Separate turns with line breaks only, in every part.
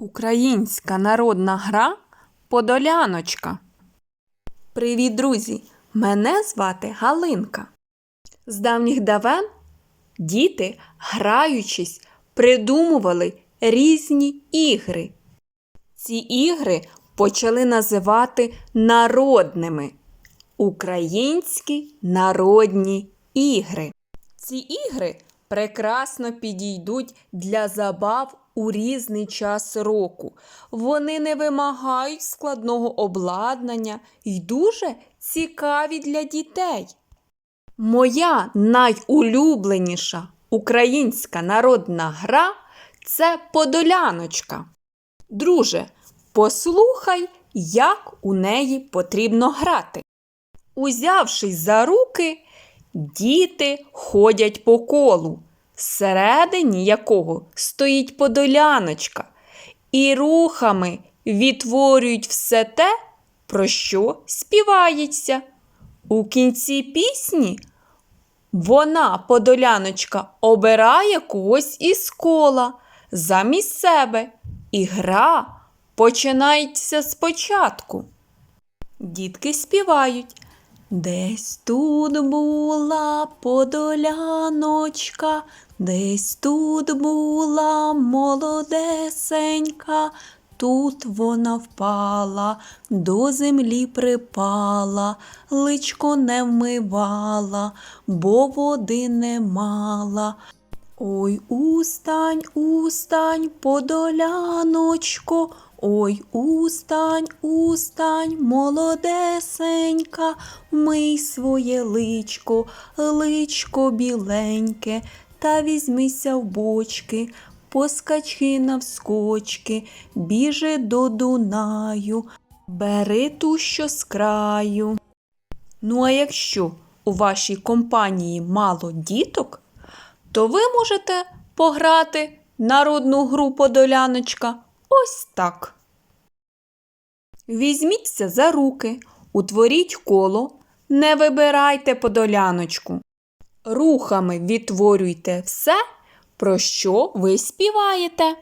Українська народна гра Подоляночка. Привіт, друзі! Мене звати Галинка. З давніх давен діти, граючись, придумували різні ігри. Ці ігри почали називати народними Українські народні ігри. Ці ігри прекрасно підійдуть для забав у різний час року. Вони не вимагають складного обладнання і дуже цікаві для дітей. Моя найулюбленіша українська народна гра це подоляночка. Друже, послухай, як у неї потрібно грати. Узявшись за руки, діти ходять по колу, всередині якого стоїть подоляночка, і рухами відтворюють все те, про що співається. У кінці пісні вона, подоляночка, обирає когось із кола замість себе, і гра починається спочатку. Дітки співають. Десь тут була подоляночка, десь тут була молодесенька, тут вона впала, до землі припала, личко не вмивала, бо води не мала. Ой, устань, устань, подоляночко, ой, устань, устань, молодесенька, мий своє личко, личко біленьке, та візьмися в бочки, поскачи навскочки, біжи до Дунаю, бери ту, що з краю. Ну, а якщо у вашій компанії мало діток, то ви можете пограти народну гру подоляночка ось так. Візьміться за руки, утворіть коло, не вибирайте подоляночку. Рухами відтворюйте все, про що ви співаєте.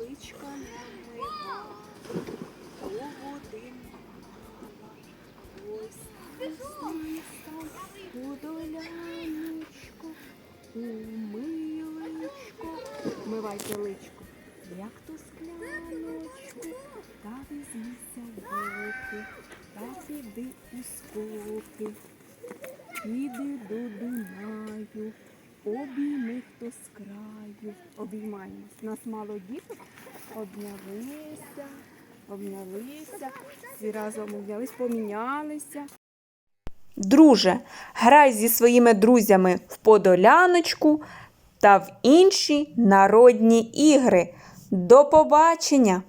Личка не подоляночко, умилочко. Вмивайте личко, як ту скляночку, та візьміся в боки, та піди у скоки. Іди до Дунаю, обійми хто з краю. Обіймаємось. Нас мало діток. Обнялися, обнялися. Всі разом обнялись, помінялися.
Друже, грай зі своїми друзями в подоляночку та в інші народні ігри. До побачення!